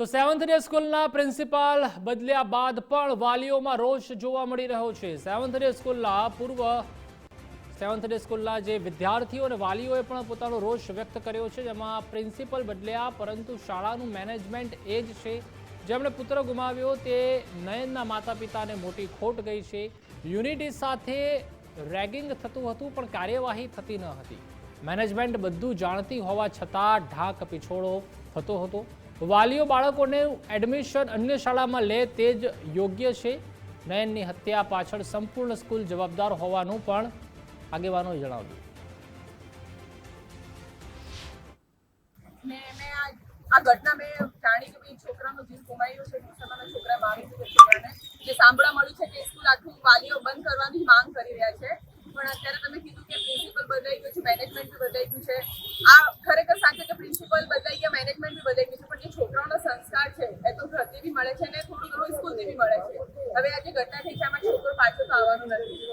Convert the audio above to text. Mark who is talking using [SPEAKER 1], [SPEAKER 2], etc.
[SPEAKER 1] તો seventh day સ્કૂલના principal બદલ્યા બાદ પણ વાલીઓમાં રોષ જોવા મળી રહ્યો છે. સેવન્થ ડે સ્કૂલના પૂર્વ સેવન્થ ડે સ્કૂલના જે વિદ્યાર્થીઓ અને વાલીઓએ પણ પોતાનો રોષ વ્યક્ત કર્યો છે, જેમાં પ્રિન્સિપલ બદલ્યા પરંતુ શાળાનું મેનેજમેન્ટ એ જ છે. જેમણે પુત્ર ગુમાવ્યો તે નયનના માતા પિતાને મોટી ખોટ ગઈ છે. યુનિટી સાથે રેગિંગ થતું હતું પણ કાર્યવાહી થતી ન હતી. મેનેજમેન્ટ બધું જાણતી હોવા છતાં ઢાક પીછોડો થતો હતો. વાલીઓ બાળકોને એડમિશન અન્ય શાળામાં લે તે જ યોગ્ય છે. નયનની હત્યા પાછળ સંપૂર્ણ સ્કૂલ જવાબદાર હોવાનું પણ આગેવાનોએ જણાવ્યું.
[SPEAKER 2] આ ઘટના મેં છોકરા મળ્યું છે કે સ્કૂલ આખું વાલીઓ બંધ કરવાની માંગ કરી રહ્યા છે. પણ અત્યારે તમે કીધું કે પ્રિન્સિપલ બદલાઈ છે મેનેજમેન્ટ બી બદલાઈ ગયું છે. આ ખરેખર સાચે કે પ્રિન્સિપલ બદલાઈ ગયા મેનેજમેન્ટ બી બદલાઈ ગયું છે, પણ જે છોકરાઓનો સંસ્કાર છે, એ તો ઘરથી બી મળે છે ને થોડું ઘણું સ્કૂલથી બી મળે છે. હવે આ જે ઘટના થઈ છે, આમાં છોકરો પાછો તો આવવાનો નથી.